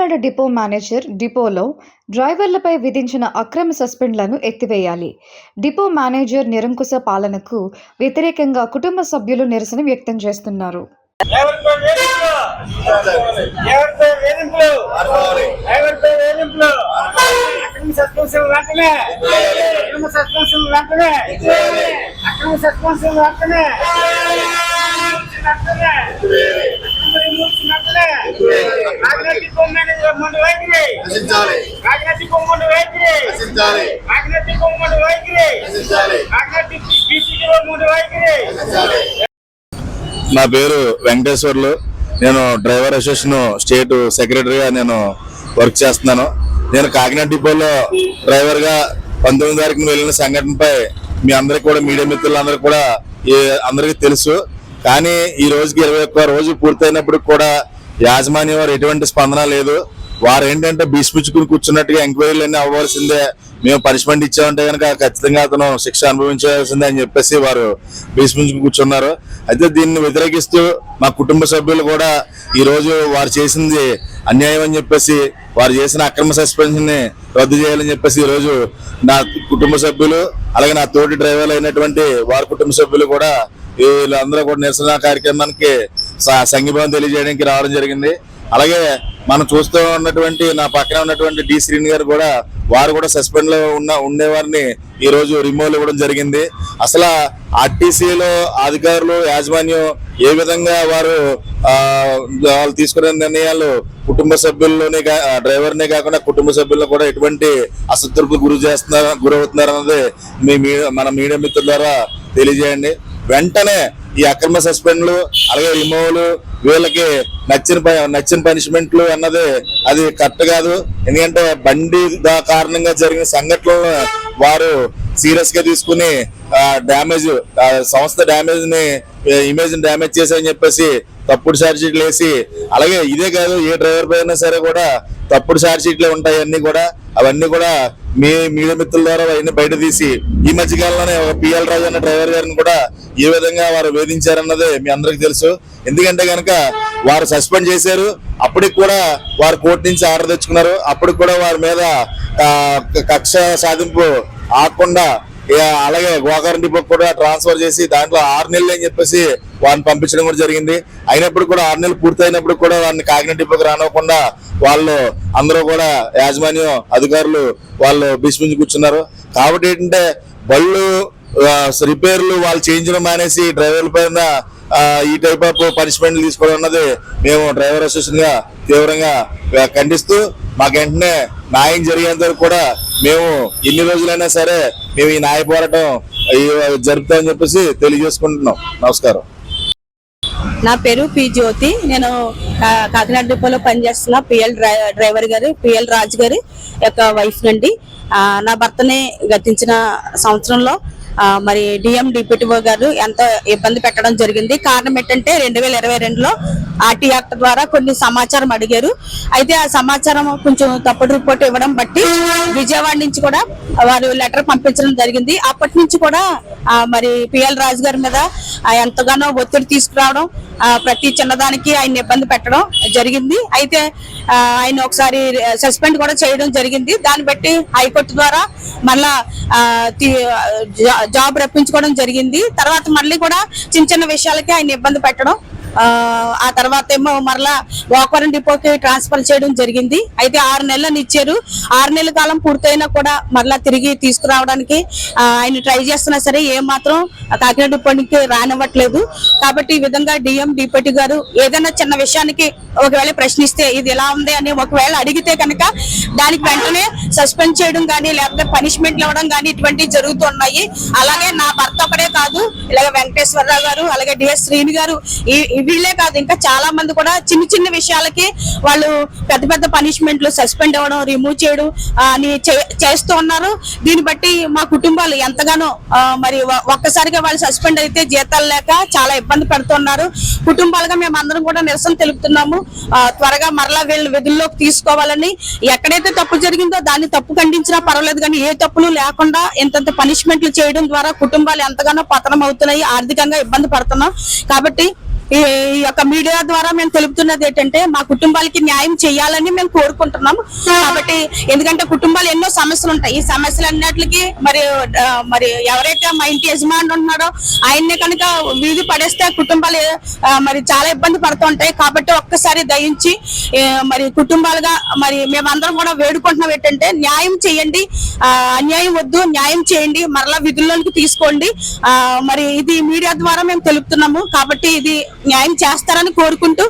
Kakinada depot manager డిపోలో డ్రైవర్లపై విధించిన అక్రమ సస్పెండ్లను ఎత్తివేయాలి. డిపో మేనేజర్ నిరంకుశ పాలనకు వ్యతిరేకంగా కుటుంబ సభ్యులు నిరసన వ్యక్తం చేస్తున్నారు. వెంటనే! వైఖరి వైఖరి వైఖరి మొండి వైఖరి నా పేరు వెంకటేశ్వర్లు. నేను డ్రైవర్ అసోసియేషన్ స్టేట్ సెక్రటరీగా నేను వర్క్ చేస్తున్నాను. నేను కాకినాడ డిపోలో డ్రైవర్గా పంతొమ్మిది తారీఖున వెళ్ళిన సంఘటనపై మీ అందరికి కూడా మీడియా మిత్రులందరికీ కూడా ఈ- అందరికీ తెలుసు. కానీ ఈ రోజుకి ఇరవై ఒక్క రోజు పూర్తయినప్పుడు కూడా యాజమాన్యం వారు ఎటువంటి స్పందన లేదు. వారు ఏంటంటే భీష్మించుకుని కూర్చున్నట్టుగా ఎంక్వైరీలు అన్ని అవ్వాల్సిందే. మేము పనిష్మెంట్ ఇచ్చామంటే కనుక ఖచ్చితంగా అతను శిక్ష అనుభవించాల్సిందే అని చెప్పేసి వారు బీసిపుచ్చుకుని కూర్చున్నారు. అయితే దీన్ని వ్యతిరేకిస్తూ మా కుటుంబ సభ్యులు కూడా ఈ రోజు వారు చేసింది అన్యాయం అని చెప్పేసి వారు చేసిన అక్రమ సస్పెన్షన్ని రద్దు చేయాలని చెప్పేసి ఈరోజు నా కుటుంబ సభ్యులు అలాగే నా తోటి డ్రైవర్లు అయినటువంటి వారి కుటుంబ సభ్యులు కూడా వీళ్ళందరూ కూడా నిరసన కార్యక్రమానికి స- సంఘీభావం తెలియజేయడానికి రావడం జరిగింది. అలాగే మనం చూస్తూ ఉన్నటువంటి నా పక్కన ఉన్నటువంటి డి శ్రీని గారు కూడా వారు కూడా సస్పెండ్లో ఉన్న ఉండేవారిని ఈ రోజు రిమూవల్ ఇవ్వడం జరిగింది. అసలు ఆర్టీసీలో అధికారులు యాజమాన్యం ఏ విధంగా వారు వాళ్ళు తీసుకునే నిర్ణయాలు కుటుంబ సభ్యుల్లోనే కా- డ్రైవర్నే కాకుండా కుటుంబ సభ్యులను కూడా ఎటువంటి అసంతృప్తి గురి చేస్తున్నారు గురవుతున్నారు అన్నది మీ మన మీడియా మిత్రుల ద్వారా తెలియజేయండి. వెంటనే ఈ అక్రమ సస్పెండ్లు అలాగే రిమూవల్ వీళ్ళకి నచ్చిన ప- నచ్చిన పనిష్మెంట్లు అన్నది అది కరెక్ట్ కాదు. ఎందుకంటే బండి కారణంగా జరిగిన సంఘటనలను వారు సీరియస్గా తీసుకుని డ్యామేజ్ సంస్థ డ్యామేజ్ని ఇమేజ్ డ్యామేజ్ చేశారని చెప్పేసి తప్పుడు ఛార్జ్షీట్లు వేసి అలాగే ఇదే కాదు ఏ డ్రైవర్ పైన సరే కూడా తప్పుడు ఛార్జ్షీట్లే ఉంటాయి అన్ని కూడా. అవన్నీ కూడా మీ మీడియా మిత్రుల ద్వారా అవన్నీ బయట తీసి ఈ మధ్య కాలంలోనే ఒక పిఎల్ రాజు అన్న డ్రైవర్ గారిని కూడా ఏ విధంగా వారు వేధించారన్నది మీ అందరికి తెలుసు. ఎందుకంటే కనుక వారు సస్పెండ్ చేశారు అప్పటికి కూడా వారు కోర్టు నుంచి ఆర్డర్ తెచ్చుకున్నారు. అప్పటికి కూడా వారి మీద కక్ష సాధింపు ఆకుండా ఇక అలాగే గోకర్ణ డిపో కూడా ట్రాన్స్ఫర్ చేసి దాంట్లో ఆరు నెలలు అని చెప్పేసి వాడిని పంపించడం కూడా జరిగింది. అయినప్పుడు కూడా ఆరు నెలలు పూర్తయినప్పుడు కూడా వాడిని కాకినాడ డిపోకి రానివ్వకుండా వాళ్ళు అందరూ కూడా యాజమాన్యం అధికారులు వాళ్ళు భీష్మించి కూర్చున్నారు. కాబట్టి ఏంటంటే బళ్ళు రిపేర్లు వాళ్ళు చేయించడం మానేసి డ్రైవర్ల పైన ఈ టైప్ ఆఫ్ పనిష్మెంట్లు తీసుకోవడం అన్నది మేము డ్రైవర్ అసోసియేషన్గా తీవ్రంగా ఖండిస్తూ మాకు వెంటనే న్యాయం జరిగేంత వరకు కూడా మేము ఎన్ని రోజులైనా సరే మేము ఈ న్యాయ పోరాటం జరుపుతామని చెప్పేసి తెలియజేసుకుంటున్నాం. నమస్కారం. నా పేరు పి జ్యోతి. నేను కా- కాకినాడ డిపోలో పనిచేస్తున్న పిఎల్ డ్రైవర్ గారు పిఎల్ రాజు గారి యొక్క వైఫ్ నండి. నా భర్తని గతించిన సంవత్సరంలో మరి డిఎం డిప్యూటీఓ గారు ఎంతో ఇబ్బంది పెట్టడం జరిగింది. కారణం ఏంటంటే రెండు వేల ఇరవై రెండులో ఆర్టీ యాక్ట్ ద్వారా కొన్ని సమాచారం అడిగారు. అయితే ఆ సమాచారం కొంచెం తప్పుడు రిపోర్ట్ ఇవ్వడం బట్టి విజయవాడ నుంచి కూడా వారు లెటర్ పంపించడం జరిగింది. అప్పటి నుంచి కూడా మరి పిఎల్ రాజు గారి మీద ఎంతగానో ఒత్తిడి తీసుకురావడం ప్రతి చిన్నదానికి ఆయన ఇబ్బంది పెట్టడం జరిగింది. అయితే ఆయన ఒకసారి సస్పెండ్ కూడా చేయడం జరిగింది. దాన్ని బట్టి హైకోర్టు ద్వారా మళ్ళా జాబ్ రప్పించుకోవడం జరిగింది. తర్వాత మళ్ళీ కూడా చిన్న చిన్న విషయాలకి ఆయన ఇబ్బంది పెట్టడం ఆ, తర్వాత ఏమో మరలా వాకవరం డిపోకి ట్రాన్స్ఫర్ చేయడం జరిగింది. అయితే ఆరు నెలలను ఇచ్చారు. ఆరు నెలల కాలం పూర్తయినా కూడా మరలా తిరిగి తీసుకురావడానికి ఆయన ట్రై చేస్తున్నా సరే ఏ మాత్రం కాకినాడ డిపోకి రానివ్వట్లేదు. కాబట్టి ఈ విధంగా డిఎం డిప్యూటీ గారు ఏదైనా చిన్న విషయానికి ఒకవేళ ప్రశ్నిస్తే ఇది ఎలా ఉంది అని ఒకవేళ అడిగితే కనుక దానికి వెంటనే సస్పెండ్ చేయడం కానీ లేకపోతే పనిష్మెంట్లు ఇవ్వడం కానీ ఇటువంటివి జరుగుతున్నాయి. అలాగే నా భర్త ఒకడే కాదు ఇలాగే వెంకటేశ్వరరావు గారు అలాగే డిఎస్ శ్రీని గారు ఈ వీళ్ళే కాదు ఇంకా చాలా మంది కూడా చిన్న చిన్న విషయాలకి వాళ్ళు పెద్ద పెద్ద పనిష్మెంట్లు సస్పెండ్ అవ్వడం రిమూవ్ చేయడం అని చే- చేస్తూ ఉన్నారు. దీన్ని బట్టి మా కుటుంబాలు ఎంతగానో మరి ఒక్కసారిగా వాళ్ళు సస్పెండ్ అయితే జీతాలు లేక చాలా ఇబ్బంది పడుతున్నారు కుటుంబాలుగా మేము అందరం కూడా నిరసన తెలుపుతున్నాము. త్వరగా మరలా వీళ్ళని విధుల్లోకి తీసుకోవాలని. ఎక్కడైతే తప్పు జరిగిందో దాన్ని తప్పు ఖండించినా పర్వాలేదు కానీ ఏ తప్పులు లేకుండా ఇంతంత పనిష్మెంట్లు చేయడం ద్వారా కుటుంబాలు ఎంతగానో పతనం అవుతున్నాయి. ఆర్థికంగా ఇబ్బంది పడుతున్నాం. కాబట్టి ఈ ఈ యొక్క మీడియా ద్వారా మేము తెలుపుతున్నది ఏంటంటే మా కుటుంబాలకి న్యాయం చేయాలని మేము కోరుకుంటున్నాము కాబట్టి ఎందుకంటే కుటుంబాలు ఎన్నో సమస్యలు ఉంటాయి. ఈ సమస్యలు అన్నిటికి మరి మరి ఎవరైతే మా ఇంటి యజమాని ఉంటున్నారో ఆయన్నే కనుక వీధి పడేస్తే కుటుంబాలు మరి చాలా ఇబ్బంది పడుతుంటాయి కాబట్టి ఒక్కసారి దయించి మరి కుటుంబాలుగా మరి మేమందరం కూడా వేడుకుంటున్నాం ఏంటంటే న్యాయం చేయండి. అన్యాయం వద్దు న్యాయం చేయండి. మరలా విధుల్లోకి తీసుకోండి. మరి ఇది మీడియా ద్వారా మేము తెలుపుతున్నాము. కాబట్టి ఇది న్యాయం చేస్తారని కోరుకుంటూ